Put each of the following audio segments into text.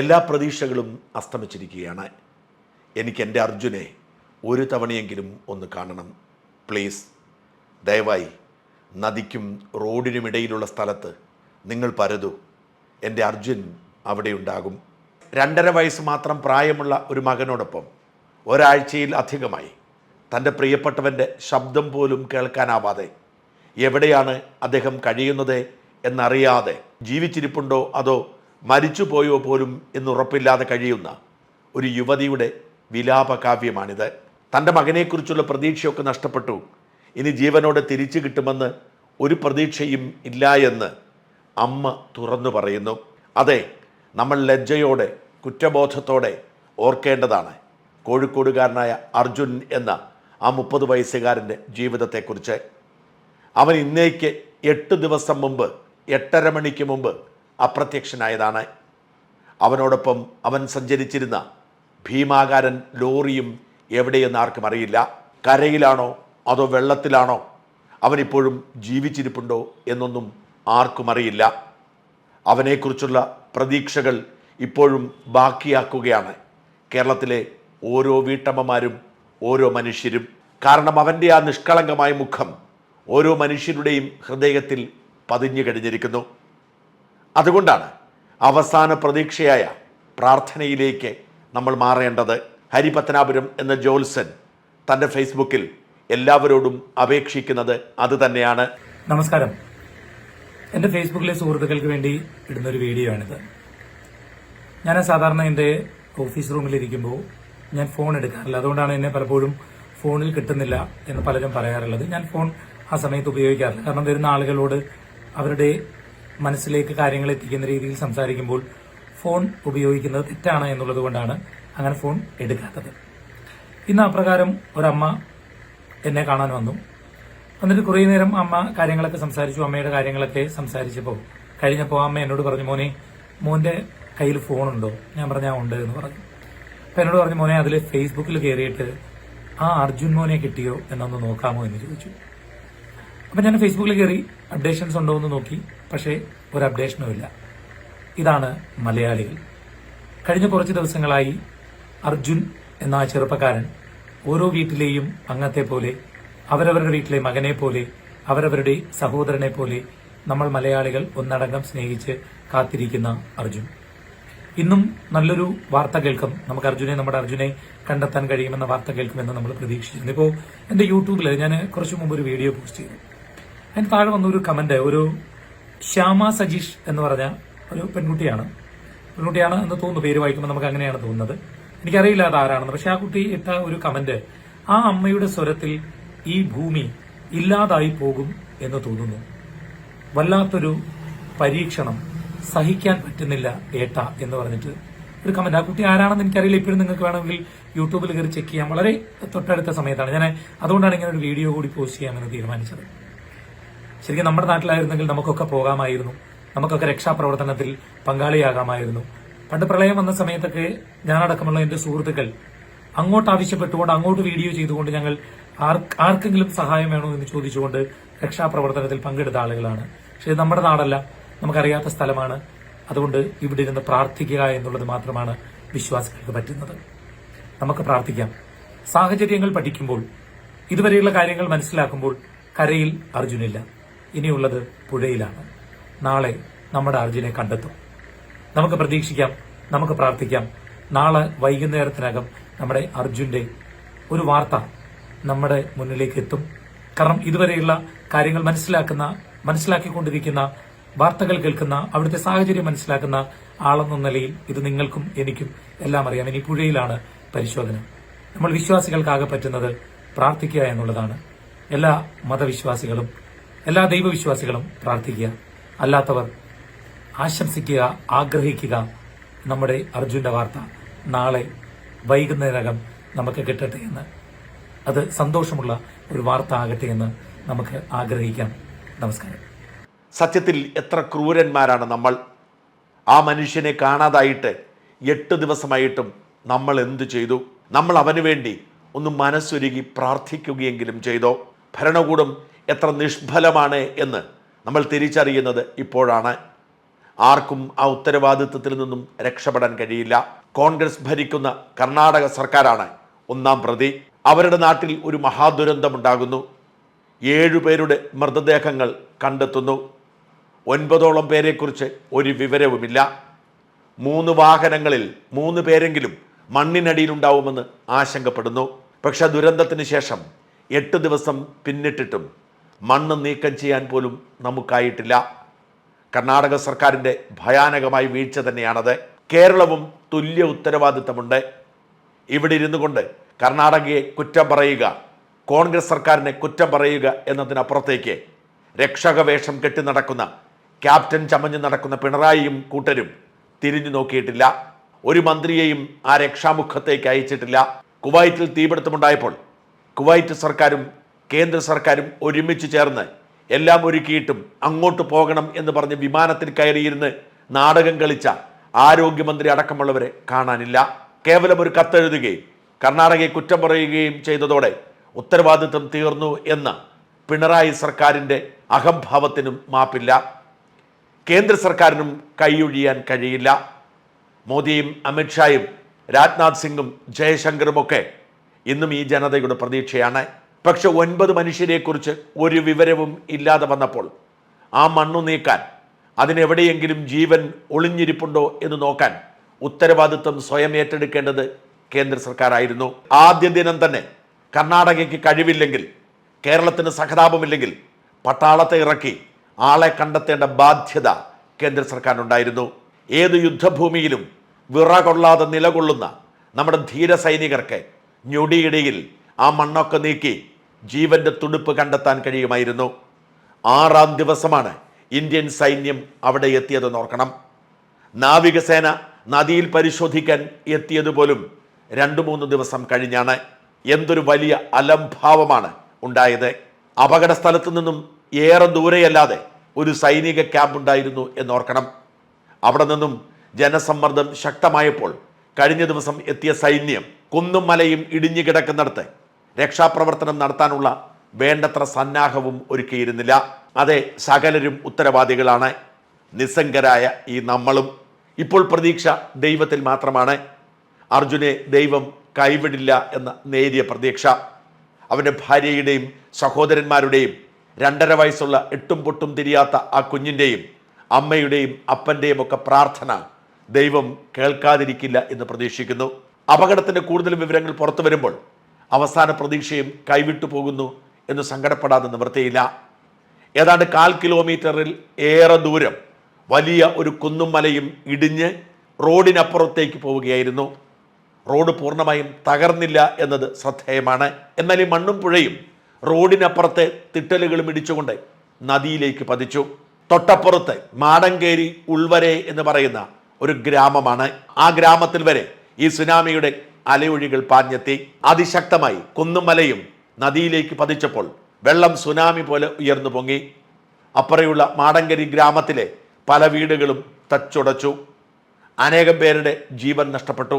എല്ലാ പ്രതീക്ഷകളും അസ്തമിച്ചിരിക്കുകയാണ്. എനിക്ക് എന്റെ അർജുനെ ഒരു തവണയെങ്കിലും ഒന്ന് കാണണം. പ്ലീസ് ദയവായി നദിക്കും റോഡിനുമിടയിലുള്ള സ്ഥലത്ത് നിങ്ങൾ പരതു. എന്റെ അർജുൻ അവിടെ ഉണ്ടാകും രണ്ടര വയസ്സ് മാത്രം പ്രായമുള്ള ഒരു മകനോടൊപ്പം ഒരാഴ്ചയിൽ അധികമായി തന്റെ പ്രിയപ്പെട്ടവന്റെ ശബ്ദം പോലും കേൾക്കാനാവാതെ എവിടെയാണ് അദ്ദേഹം കഴിയുന്നത് എന്നറിയാതെ ജീവിച്ചിരിപ്പുണ്ടോ അതോ മരിച്ചുപോയോ പോലും എന്നുറപ്പില്ലാതെ കഴിയുന്ന ഒരു യുവതിയുടെ വിലാപകാവ്യമാണിത്. തന്റെ മകനെക്കുറിച്ചുള്ള പ്രതീക്ഷയൊക്കെ നഷ്ടപ്പെട്ടു. ഇനി ജീവനോടെ തിരിച്ചു കിട്ടുമെന്ന് ഒരു പ്രതീക്ഷയും ഇല്ല എന്ന് അമ്മ തുറന്നു പറയുന്നു. അതെ നമ്മൾ ലജ്ജയോടെ കുറ്റബോധത്തോടെ ഓർക്കേണ്ടതാണ്. കോഴിക്കോടുകാരനായ അർജുൻ എന്ന ആ മുപ്പത് വയസ്സുകാരന്റെ ജീവിതത്തെക്കുറിച്ച്. അവൻ ഇന്നേക്ക് എട്ട് ദിവസം മുമ്പ് എട്ടര മണിക്ക് മുമ്പ് അപ്രത്യക്ഷനായതാണ്. അവനോടൊപ്പം അവൻ സഞ്ചരിച്ചിരുന്ന ഭീമാകാരൻ ലോറിയും എവിടെയെന്ന് ആർക്കും അറിയില്ല. കരയിലാണോ അതോ വെള്ളത്തിലാണോ? അവനിപ്പോഴും ജീവിച്ചിരിപ്പുണ്ടോ എന്നൊന്നും ആർക്കും അറിയില്ല. അവനെക്കുറിച്ചുള്ള പ്രതീക്ഷകൾ ഇപ്പോഴും ബാക്കിയാക്കുകയാണ്. കേരളത്തിലെ ഓരോ വീട്ടമ്മമാരും ഓരോ മനുഷ്യരും. കാരണം അവന്റെ ആ നിഷ്കളങ്കമായ മുഖം ഓരോ മനുഷ്യരുടെയും ഹൃദയത്തിൽ പതിഞ്ഞു കഴിഞ്ഞിരിക്കുന്നു. അതുകൊണ്ടാണ് അവസാന പ്രതീക്ഷയായ പ്രാർത്ഥനയിലേക്ക് നമ്മൾ മാറേണ്ടത്. ഹരിപത്തനാപുരം എന്ന ജോൽസൻ തന്റെ ഫേസ്ബുക്കിൽ എല്ലാവരോടും അപേക്ഷിക്കുന്നത് അത് തന്നെയാണ് നമസ്കാരം. എന്റെ ഫേസ്ബുക്കിലെ സുഹൃത്തുക്കൾക്ക് വേണ്ടി ഇടുന്നൊരു വീഡിയോ ആണിത് ഞാൻ സാധാരണ എന്റെ ഓഫീസ് റൂമിലിരിക്കുമ്പോൾ ഞാൻ ഫോൺ എടുക്കാറില്ല. അതുകൊണ്ടാണ് എന്നെ പലപ്പോഴും ഫോണിൽ കിട്ടുന്നില്ല എന്ന് പലരും പറയാറുള്ളത്. ഞാൻ ഫോൺ ആ സമയത്ത് ഉപയോഗിക്കാറില്ല. കാരണം വരുന്ന ആളുകളോട് അവരുടെ മനസ്സിലേക്ക് കാര്യങ്ങൾ എത്തിക്കുന്ന രീതിയിൽ സംസാരിക്കുമ്പോൾ ഫോൺ ഉപയോഗിക്കുന്നത് തെറ്റാണ് എന്നുള്ളത് കൊണ്ടാണ് അങ്ങനെ ഫോൺ എടുക്കാത്തത്. ഇന്ന് അപ്രകാരം ഒരമ്മ എന്നെ കാണാൻ വന്നു. എന്നിട്ട് കുറേ നേരം അമ്മ കാര്യങ്ങളൊക്കെ സംസാരിച്ചു അമ്മയുടെ കാര്യങ്ങളൊക്കെ സംസാരിച്ചപ്പോൾ കഴിഞ്ഞപ്പോൾ അമ്മ എന്നോട് പറഞ്ഞു മോനെ മോന്റെ കയ്യിൽ ഫോൺ ഉണ്ടോ ഞാൻ പറഞ്ഞാ ഉണ്ട് എന്ന് പറഞ്ഞു. അപ്പൊ എന്നോട് പറഞ്ഞു മോനെ അതിൽ ഫേസ്ബുക്കിൽ കയറിയിട്ട് ആ അർജുൻ മോനെ കിട്ടിയോ എന്നൊന്ന് നോക്കാമോ? എന്ന് ചോദിച്ചു. അപ്പൊ ഞാൻ ഫേസ്ബുക്കിൽ കയറി അപ്ഡേഷൻസ് ഉണ്ടോ എന്ന് നോക്കി പക്ഷേ ഒരു അപ്ഡേഷനും ഇല്ല. ഇതാണ് മലയാളികൾ. കഴിഞ്ഞ കുറച്ച് ദിവസങ്ങളായി അർജുൻ എന്ന ചെറുപ്പക്കാരൻ ഓരോ വീട്ടിലെയും അംഗത്തെ പോലെ അവരവരുടെ വീട്ടിലെ മകനെ പോലെ അവരവരുടെ സഹോദരനെ പോലെ നമ്മൾ മലയാളികൾ ഒന്നടങ്കം സ്നേഹിച്ച് കാത്തിരിക്കുന്ന അർജുൻ. ഇന്നും നല്ലൊരു വാർത്ത കേൾക്കും. നമുക്ക് അർജുനെ നമ്മുടെ അർജുനെ കണ്ടെത്താൻ കഴിയുമെന്ന വാർത്ത കേൾക്കുമെന്ന് നമ്മൾ പ്രതീക്ഷിച്ചിരുന്നു. ഇപ്പോൾ എന്റെ യൂട്യൂബിൽ ഞാൻ കുറച്ചു മുമ്പ് ഒരു വീഡിയോ പോസ്റ്റ് ചെയ്തു. അതിന് താഴെ വന്ന ഒരു കമന്റ് ഒരു ശ്യാമ സജീഷ് എന്ന് പറഞ്ഞ ഒരു പെൺകുട്ടിയാണ്. പെൺകുട്ടിയാണ് എന്ന് തോന്നുന്നു പേര് വായിക്കുമ്പോൾ നമുക്ക് അങ്ങനെയാണ് തോന്നുന്നത്. എനിക്കറിയില്ല അത് ആരാണെന്ന്. പക്ഷെ ആ കുട്ടി ഇട്ട ഒരു കമന്റ് ആ അമ്മയുടെ സ്വരത്തിൽ ഈ ഭൂമി ഇല്ലാതായി പോകും എന്ന് തോന്നുന്നു. വല്ലാത്തൊരു പരീക്ഷണം സഹിക്കാൻ പറ്റുന്നില്ല ഏട്ട എന്ന് പറഞ്ഞിട്ട് ഒരു കമന്റ് ആ കുട്ടി ആരാണെന്ന് എനിക്കറിയില്ല. ഇപ്പോഴും നിങ്ങൾക്ക് വേണമെങ്കിൽ യൂട്യൂബിൽ കയറി ചെക്ക് ചെയ്യാം. വളരെ തൊട്ടടുത്ത സമയത്താണ്. ഞാൻ അതുകൊണ്ടാണ് ഇങ്ങനെ ഒരു വീഡിയോ കൂടി പോസ്റ്റ് ചെയ്യാമെന്ന് തീരുമാനിച്ചത്. ശരിക്കും നമ്മുടെ നാട്ടിലായിരുന്നെങ്കിൽ നമുക്കൊക്കെ പോകാമായിരുന്നു. നമുക്കൊക്കെ രക്ഷാപ്രവർത്തനത്തിൽ പങ്കാളിയാകാമായിരുന്നു. പണ്ട് പ്രളയം വന്ന സമയത്തൊക്കെ ഞാനടക്കമുള്ള എന്റെ സുഹൃത്തുക്കൾ അങ്ങോട്ട് ആവശ്യപ്പെട്ടുകൊണ്ട് അങ്ങോട്ട് വീഡിയോ ചെയ്തുകൊണ്ട് ഞങ്ങൾ ആർക്കെങ്കിലും സഹായം വേണോ എന്ന് ചോദിച്ചുകൊണ്ട് രക്ഷാപ്രവർത്തനത്തിൽ പങ്കെടുത്ത ആളുകളാണ്. പക്ഷേ നമ്മുടെ നാടല്ല. നമുക്കറിയാത്ത സ്ഥലമാണ്. അതുകൊണ്ട് ഇവിടെ ഇരുന്ന് പ്രാർത്ഥിക്കുക എന്നുള്ളത് മാത്രമാണ് വിശ്വാസികൾക്ക് പറ്റുന്നത്. നമുക്ക് പ്രാർത്ഥിക്കാം. സാഹചര്യങ്ങൾ പഠിക്കുമ്പോൾ ഇതുവരെയുള്ള കാര്യങ്ങൾ മനസ്സിലാക്കുമ്പോൾ കരയിൽ അർജുനില്ല. ഇനിയുള്ളത് പുഴയിലാണ്. നാളെ നമ്മുടെ അർജുനെ കണ്ടെത്തും. നമുക്ക് പ്രതീക്ഷിക്കാം നമുക്ക് പ്രാർത്ഥിക്കാം. നാളെ വൈകുന്നേരത്തിനകം നമ്മുടെ അർജുന്റെ ഒരു വാർത്ത നമ്മുടെ മുന്നിലേക്ക് എത്തും. കാരണം ഇതുവരെയുള്ള കാര്യങ്ങൾ മനസ്സിലാക്കുന്ന മനസ്സിലാക്കിക്കൊണ്ടിരിക്കുന്ന വാർത്തകൾ കേൾക്കുന്ന അവിടുത്തെ സാഹചര്യം മനസ്സിലാക്കുന്ന ആളെന്ന നിലയിൽ ഇത് നിങ്ങൾക്കും എനിക്കും എല്ലാം അറിയാം. ഇനി പുഴയിലാണ് പരിശോധന. നമ്മൾ വിശ്വാസികൾക്കാകെ പറ്റുന്നത് പ്രാർത്ഥിക്കുക എന്നുള്ളതാണ്. എല്ലാ മതവിശ്വാസികളും എല്ലാ ദൈവവിശ്വാസികളും പ്രാർത്ഥിക്കുക. അല്ലാത്തവർ ആശംസിക്കുക ആഗ്രഹിക്കുക. നമ്മുടെ അർജുന്റെ വാർത്ത നാളെ വൈകുന്നേരകം നമുക്ക് കിട്ടട്ടെ എന്ന്. അത് സന്തോഷമുള്ള ഒരു വാർത്ത ആകട്ടെ എന്ന് നമുക്ക് ആഗ്രഹിക്കാം. നമസ്കാരം. സത്യത്തിൽ എത്ര ക്രൂരന്മാരാണ് നമ്മൾ. ആ മനുഷ്യനെ കാണാതായിട്ട് എട്ട് ദിവസമായിട്ടും നമ്മൾ എന്തു ചെയ്തു? നമ്മൾ അവന് വേണ്ടി ഒന്ന് മനസ്സൊരുക്കി പ്രാർത്ഥിക്കുകയെങ്കിലും ചെയ്തോ? ഭരണകൂടം എത്ര നിഷ്ഫലമാണ് എന്ന് നമ്മൾ തിരിച്ചറിയുന്നത് ഇപ്പോഴാണ്. ആർക്കും ആ ഉത്തരവാദിത്വത്തിൽ നിന്നും രക്ഷപ്പെടാൻ കഴിയില്ല. കോൺഗ്രസ് ഭരിക്കുന്ന കർണാടക സർക്കാരാണ് ഒന്നാം പ്രതി. അവരുടെ നാട്ടിൽ ഒരു മഹാദുരന്തമുണ്ടാകുന്നു ഏഴുപേരുടെ മൃതദേഹങ്ങൾ കണ്ടെത്തുന്നു. ഒൻപതോളം പേരെക്കുറിച്ച് ഒരു വിവരവുമില്ല. മൂന്ന് വാഹനങ്ങളിൽ മൂന്ന് പേരെങ്കിലും മണ്ണിനടിയിലുണ്ടാവുമെന്ന് ആശങ്കപ്പെടുന്നു. പക്ഷേ ദുരന്തത്തിന് ശേഷം എട്ട് ദിവസം പിന്നിട്ടിട്ടും മണ്ണ് നീക്കം ചെയ്യാൻ പോലും നമുക്കായിട്ടില്ല. കർണാടക സർക്കാരിന്റെ ഭയാനകമായ വീഴ്ച തന്നെയാണത്. കേരളവും തുല്യ ഉത്തരവാദിത്തമുണ്ട്. ഇവിടെ ഇരുന്നു കൊണ്ട് കർണാടകയെ കുറ്റം പറയുക കോൺഗ്രസ് സർക്കാരിനെ കുറ്റം പറയുക എന്നതിനപ്പുറത്തേക്ക് രക്ഷക വേഷം കെട്ടി നടക്കുന്ന ക്യാപ്റ്റൻ ചമഞ്ഞു നടക്കുന്ന പിണറായിയും കൂട്ടരും തിരിഞ്ഞു നോക്കിയിട്ടില്ല. ഒരു മന്ത്രിയെയും ആ രക്ഷാമുഖത്തേക്ക് അയച്ചിട്ടില്ല. കുവൈറ്റിൽ തീപിടുത്തമുണ്ടായപ്പോൾ കുവൈറ്റ് സർക്കാരും കേന്ദ്ര സർക്കാരും ഒരുമിച്ച് ചേർന്ന് എല്ലാം ഒരുക്കിയിട്ടും അങ്ങോട്ട് പോകണം എന്ന് പറഞ്ഞ് വിമാനത്തിൽ കയറിയിരുന്ന് നാടകം കളിച്ച ആരോഗ്യമന്ത്രി അടക്കമുള്ളവരെ കാണാനില്ല. കേവലം ഒരു കത്തെഴുതുകയും കർണാടകയെ കുറ്റം പറയുകയും ചെയ്തതോടെ ഉത്തരവാദിത്വം തീർന്നു എന്ന പിണറായി സർക്കാരിന്റെ അഹംഭാവത്തിനും മാപ്പില്ല. കേന്ദ്ര സർക്കാരിനും കൈയൊഴിയാൻ കഴിയില്ല. മോദിയും അമിത്ഷായും രാജ്നാഥ് സിംഗും ജയശങ്കറുമൊക്കെ ഇന്നും ഈ ജനതയുടെ പ്രതീക്ഷയാണ്. പക്ഷെ ഒൻപത് മനുഷ്യരെക്കുറിച്ച് ഒരു വിവരവും ഇല്ലാതെ വന്നപ്പോൾ ആ മണ്ണു നീക്കാൻ അതിനെവിടെയെങ്കിലും ജീവൻ ഒളിഞ്ഞിരിപ്പുണ്ടോ എന്ന് നോക്കാൻ ഉത്തരവാദിത്വം സ്വയം ഏറ്റെടുക്കേണ്ടത് കേന്ദ്ര സർക്കാരായിരുന്നു. ആദ്യ ദിനം തന്നെ കർണാടകയ്ക്ക് കഴിവില്ലെങ്കിൽ കേരളത്തിന് സഹതാപമില്ലെങ്കിൽ പട്ടാളത്തെ ഇറക്കി ആളെ കണ്ടെത്തേണ്ട ബാധ്യത കേന്ദ്ര സർക്കാരിനുണ്ടായിരുന്നു. ഏത് യുദ്ധഭൂമിയിലും വിറ കൊള്ളാതെ നിലകൊള്ളുന്ന നമ്മുടെ ധീര സൈനികർക്ക് ഞൊടിയിടയിൽ ആ മണ്ണൊക്കെ നീക്കി ജീവന്റെ തുടുപ്പ് കണ്ടെത്താൻ കഴിയുമായിരുന്നു. ആറാം ദിവസമാണ് ഇന്ത്യൻ സൈന്യം അവിടെ എത്തിയതെന്ന് ഓർക്കണം. നാവികസേന നദിയിൽ പരിശോധിക്കാൻ എത്തിയതുപോലും രണ്ടു മൂന്ന് ദിവസം കഴിഞ്ഞാണ് എന്തൊരു വലിയ അലംഭാവമാണ് ഉണ്ടായത്. അപകട സ്ഥലത്തു നിന്നും ഏറെ ദൂരെയല്ലാതെ ഒരു സൈനിക ക്യാമ്പ് ഉണ്ടായിരുന്നു എന്നോർക്കണം അവിടെ നിന്നും ജനസമ്മർദ്ദം ശക്തമായപ്പോൾ കഴിഞ്ഞ ദിവസം എത്തിയ സൈന്യം കുന്നും മലയും ഇടിഞ്ഞു കിടക്കുന്നിടത്ത് രക്ഷാപ്രവർത്തനം നടത്താനുള്ള വേണ്ടത്ര സന്നാഹവും ഒരുക്കിയിരുന്നില്ല. അതെ സകലരും ഉത്തരവാദികളാണ്. നിസ്സംഗരായ ഈ നമ്മളും. ഇപ്പോൾ പ്രതീക്ഷ ദൈവത്തിൽ മാത്രമാണ്. അർജുനെ ദൈവം കൈവിടില്ല എന്ന നേരിയ പ്രതീക്ഷ. അവന്റെ ഭാര്യയുടെയും സഹോദരന്മാരുടെയും രണ്ടര വയസ്സുള്ള എട്ടും പൊട്ടും തിരിയാത്ത ആ കുഞ്ഞിന്റെയും അമ്മയുടെയും അപ്പന്റെയും ഒക്കെ പ്രാർത്ഥന ദൈവം കേൾക്കാതിരിക്കില്ല എന്ന് പ്രതീക്ഷിക്കുന്നു. അപകടത്തിന്റെ കൂടുതൽ വിവരങ്ങൾ പുറത്തു വരുമ്പോൾ അവസാന പ്രതീക്ഷയും കൈവിട്ടു പോകുന്നു എന്ന് സങ്കടപ്പെടാതെ നിവൃത്തിയില്ല ഏതാണ്ട് കാൽ കിലോമീറ്ററിൽ ഏറെ ദൂരം വലിയ ഒരു കുന്നും മലയും ഇടിഞ്ഞ് റോഡിനപ്പുറത്തേക്ക് പോവുകയായിരുന്നു. റോഡ് പൂർണമായും തകർന്നില്ല എന്നത് ശ്രദ്ധേയമാണ്. എന്നാൽ ഈ മണ്ണും പുഴയും റോഡിനപ്പുറത്തെ തിട്ടലുകളും ഇടിച്ചുകൊണ്ട് നദിയിലേക്ക് പതിച്ചു. തൊട്ടപ്പുറത്ത് മാടങ്കേരി ഉൾവരെ എന്ന് പറയുന്ന ഒരു ഗ്രാമമാണ്. ആ ഗ്രാമത്തിൽ വരെ ഈ സുനാമിയുടെ അലയൊഴികൾ പാഞ്ഞെത്തി അതിശക്തമായി കുന്നും മലയും നദിയിലേക്ക് പതിച്ചപ്പോൾ വെള്ളം സുനാമി പോലെ ഉയർന്നു പൊങ്ങി. അപ്പുറയുള്ള മാടങ്കരി ഗ്രാമത്തിലെ പല വീടുകളും തച്ചുടച്ചു. അനേകം പേരുടെ ജീവൻ നഷ്ടപ്പെട്ടു.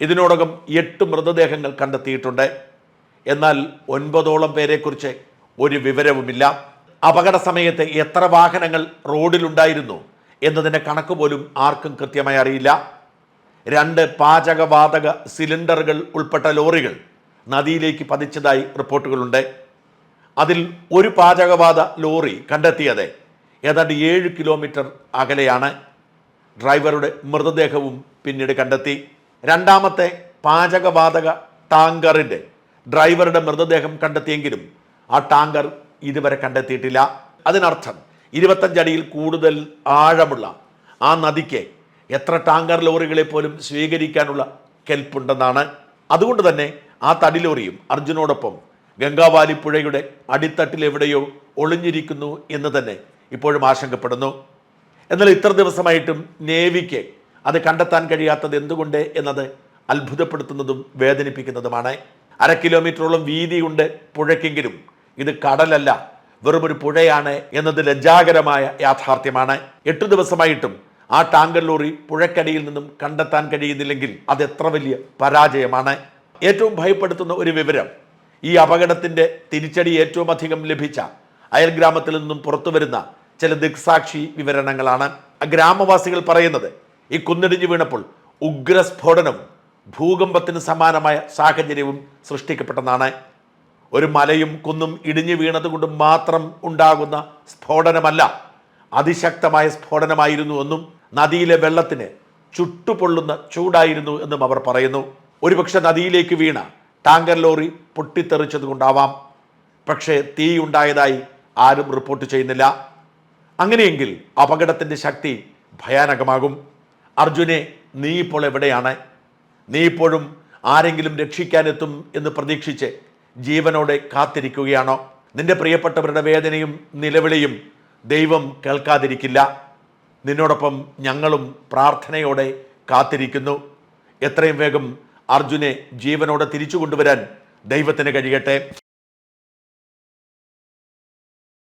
ഇതിനോടകം എട്ട് മൃതദേഹങ്ങൾ കണ്ടെത്തിയിട്ടുണ്ട്. എന്നാൽ ഒൻപതോളം പേരെക്കുറിച്ച് ഒരു വിവരവുമില്ല. അപകട സമയത്ത് എത്ര വാഹനങ്ങൾ റോഡിലുണ്ടായിരുന്നു എന്നതിന്റെ കണക്ക് പോലും ആർക്കും കൃത്യമായി അറിയില്ല. രണ്ട് പാചകവാതക സിലിണ്ടറുകൾ ഉൾപ്പെട്ട ലോറികൾ നദിയിലേക്ക് പതിച്ചതായി റിപ്പോർട്ടുകളുണ്ട്. അതിൽ ഒരു പാചകവാത ലോറി കണ്ടെത്തിയത് ഏതാണ്ട് ഏഴ് കിലോമീറ്റർ അകലെയാണ്. ഡ്രൈവറുടെ മൃതദേഹവും പിന്നീട് കണ്ടെത്തി. രണ്ടാമത്തെ പാചകവാതക ടാങ്കറിന്റെ ഡ്രൈവറുടെ മൃതദേഹം കണ്ടെത്തിയെങ്കിലും ആ ടാങ്കർ ഇതുവരെ കണ്ടെത്തിയിട്ടില്ല. അതിനർത്ഥം ഇരുപത്തഞ്ചടിയിൽ കൂടുതൽ ആഴമുള്ള ആ നദിക്ക് എത്ര ടാങ്കർ ലോറികളെ പോലും സ്വീകരിക്കാനുള്ള കെൽപ്പുണ്ടെന്നാണ്. അതുകൊണ്ട് തന്നെ ആ തടി ലോറിയും അർജുനോടൊപ്പം ഗംഗാവാലി പുഴയുടെ അടിത്തട്ടിൽ എവിടെയോ ഒളിഞ്ഞിരിക്കുന്നു എന്ന് തന്നെ ഇപ്പോഴും ആശങ്കപ്പെടുന്നു. എന്നാൽ ഇത്ര ദിവസമായിട്ടും നേവിക്ക് അത് കണ്ടെത്താൻ കഴിയാത്തത് എന്തുകൊണ്ട് എന്നത് അത്ഭുതപ്പെടുത്തുന്നതും വേദനിപ്പിക്കുന്നതുമാണ്. അര കിലോമീറ്ററോളം വീതിയുണ്ട് പുഴയ്ക്കെങ്കിലും ഇത് കടലല്ല വെറുമൊരു പുഴയാണ് എന്നത് ലജ്ജാകരമായ യാഥാർത്ഥ്യമാണ്. എട്ടു ദിവസമായിട്ടും ആ ടാങ്കർ ലോറി പുഴക്കടിയിൽ നിന്നും കണ്ടെത്താൻ കഴിയുന്നില്ലെങ്കിൽ അത് എത്ര വലിയ പരാജയമാണ്. ഏറ്റവും ഭയപ്പെടുത്തുന്ന ഒരു വിവരം ഈ അപകടത്തിന്റെ തിരിച്ചടി ഏറ്റവും അധികം ലഭിച്ച അയൽ ഗ്രാമത്തിൽ നിന്നും പുറത്തു വരുന്ന ചില ദിക്സാക്ഷി വിവരണങ്ങളാണ്. ഗ്രാമവാസികൾ പറയുന്നത് ഈ കുന്നിടിഞ്ഞു വീണപ്പോൾ ഉഗ്രസ്ഫോടനവും ഭൂകമ്പത്തിന് സമാനമായ സാഹചര്യവും സൃഷ്ടിക്കപ്പെട്ടതാണ്. ഒരു മലയും കുന്നും ഇടിഞ്ഞു വീണതുകൊണ്ട് മാത്രം ഉണ്ടാകുന്ന സ്ഫോടനമല്ല അതിശക്തമായ സ്ഫോടനമായിരുന്നു എന്നും നദിയിലെ വെള്ളത്തിന് ചുട്ടുപൊള്ളുന്ന ചൂടായിരുന്നു എന്നും അവർ പറയുന്നു. ഒരുപക്ഷെ നദിയിലേക്ക് വീണ ടാങ്കർ ലോറി പൊട്ടിത്തെറിച്ചതുകൊണ്ടാവാം. പക്ഷേ തീ ഉണ്ടായതായി ആരും റിപ്പോർട്ട് ചെയ്യുന്നില്ല. അങ്ങനെയെങ്കിൽ അപകടത്തിന്റെ ശക്തി ഭയാനകമാകും. അർജുനെ നീ ഇപ്പോൾ എവിടെയാണ്? നീ ഇപ്പോഴും ആരെങ്കിലും രക്ഷിക്കാനെത്തും എന്ന് പ്രതീക്ഷിച്ച് ജീവനോടെ കാത്തിരിക്കുകയാണോ? നിന്റെ പ്രിയപ്പെട്ടവരുടെ വേദനയും നിലവിളിയും ദൈവം കേൾക്കാതിരിക്കില്ല. നിന്നോടൊപ്പം ഞങ്ങളും പ്രാർത്ഥനയോടെ കാത്തിരിക്കുന്നു. എത്രയും വേഗം അർജുനെ ജീവനോടെ തിരിച്ചു കൊണ്ടുവരാൻ ദൈവത്തിന് കഴിയട്ടെ.